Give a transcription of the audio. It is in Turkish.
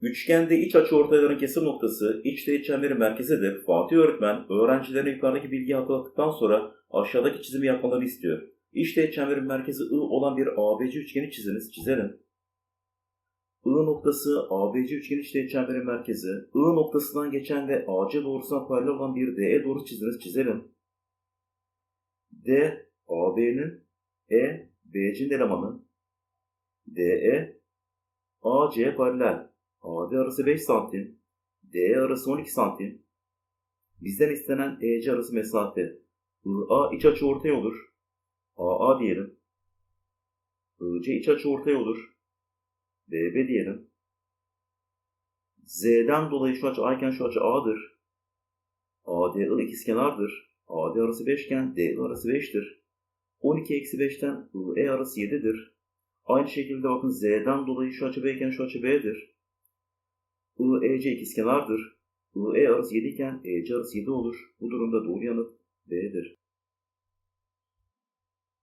Üçgende iç açı ortayların kesim noktası iç teğet çemberin merkezidir. Fatih öğretmen öğrencilerine yukarıdaki bilgiyi hatırlattıktan sonra aşağıdaki çizimi yapmalarını istiyor. İç teğet çemberin merkezi I olan bir ABC üçgeni çiziniz. Çizelim. I noktası ABC üçgeni iç teğet çemberin merkezi. I noktasından geçen ve AC doğrusuna paralel olan bir DE doğrusu çiziniz. Çizelim. D, AB'nin E, BC'nin elemanı. DE, AC paralel. AD arası 5 santim. DE arası 12 santim. Bizden istenen EC arası mesafe. IA iç açı ortay olur. AA diyelim. IC iç açı ortay olur. BB diyelim. Z'den dolayı şu açı A iken şu açı A'dır. ADI ikizkenardır. AD arası 5 iken DI arası 5'tir. 12 eksi 5'ten IE arası 7'dir. Aynı şekilde bakın Z'den dolayı şu açı B iken şu açı B'dir. IEC ikizkenardır. IE arası 7 iken EC arası 7 olur. Bu durumda doğru yanıt.